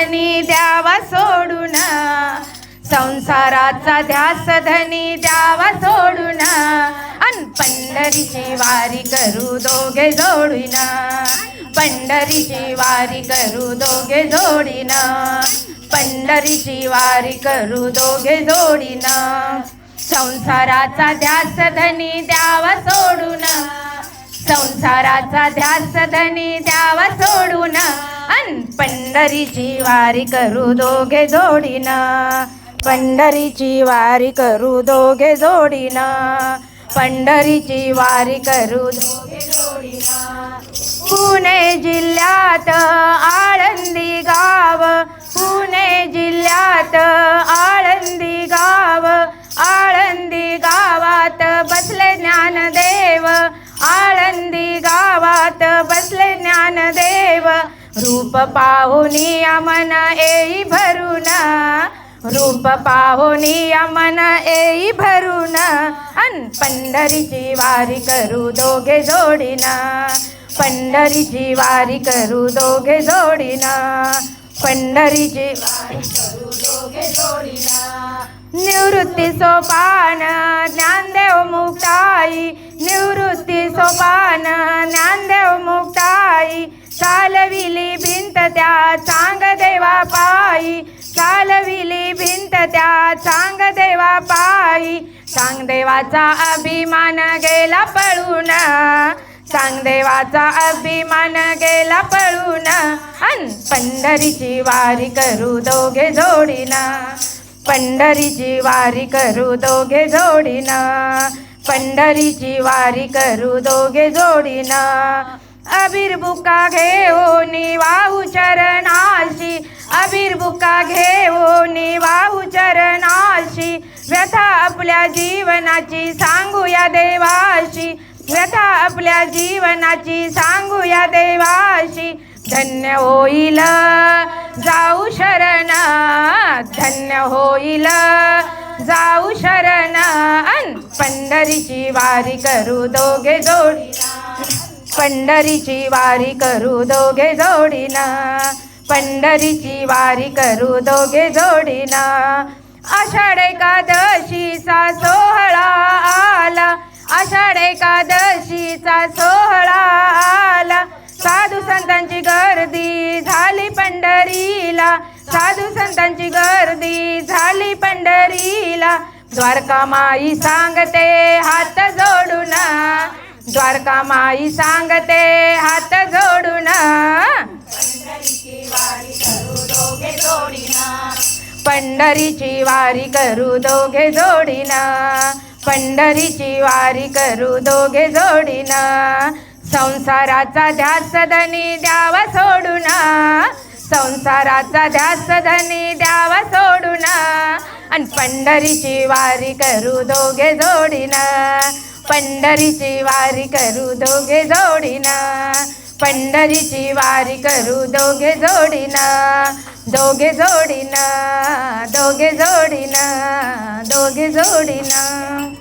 धनी द्यावा सोडून. संसाराचा ध्यास धनी द्यावा सोडून. अन पंढरीची वारी करू दोघे जोडीन. पंढरीची वारी करू दोघे जोडीना. पंढरीची वारी करू दोघे जोडीना. संसाराचा ध्यास धनी द्यावा सोडून. संसाराचा ध्यास धनी द्यावा सोडून अन पंढरीची वारी करू दोघे जोडीन. पंढरीची वारी करू दोघे जोडीन. पंढरीची वारी करू दोघे जोडीन. पुणे जिल्ह्यात गावात बसले ज्ञानदेव. रूप पाहुनी अमन येई भरून. रूप पाहुनी अमन येई भरून. अन पंढरीची वारी करू दोघे जोडीन. पंढरीची वारी करू दोघे जोडीन. पंढरीची वारी करू दोघे जोडीन. निवृत्ती सोपान ज्ञानदेव त्या चांग देवा पायी. चालविली भिंत त्या चांग देवा पायी. चांगदेवाचा अभिमान गेला पळून. चांगदेवाचा अभिमान गेला पळून. अन पंढरीची वारी करू दोघे जोडीन. पंढरीची वारी करू दोघे जोडीन. पंढरीची वारी करू दोघे जोडीन. अबिरबुका घेऊनी वाहू चरणाशी अबिरबुका घेऊनी वाहू चरणाशी व्यथा आपल्या जीवनाची सांगूया देवाशी व्यथा आपल्या जीवनाची सांगूया देवाशी धन्य होईल जाऊ शरण धन्य होईल जाऊ शरण पंढरीची वारी करू दोघे जोडीना पंढरीची वारी करू दोघे जोडीना. पंढरीची वारी करू दोघे जोडीना. आषाढ एकादशीचा सोहळा आला. आषाढ एकादशीचा सोहळा आला. साधू संतांची गर्दी झाली पंढरीला. साधू संतांची गर्दी झाली पंढरीला. द्वारका माई सांगते हात जोडून. द्वारका माई सांगते हात जोडून. पंढरीची वारी करू दोघे जोडीन. पंढरीची वारी करू दोघे जोडीन. संसाराचा ध्यास धनी द्यावा सोडून. संसाराचा ध्यास धनी द्यावा सोडून. आणि पंढरीची वारी करू दोघे जोडीन. पंढरीची वारी करू दोघे जोडीनं. पंढरीची वारी करू दोघे जोडीनं. दोघे जोडीनं दोघे जोडीनं दोघे जोडीनं.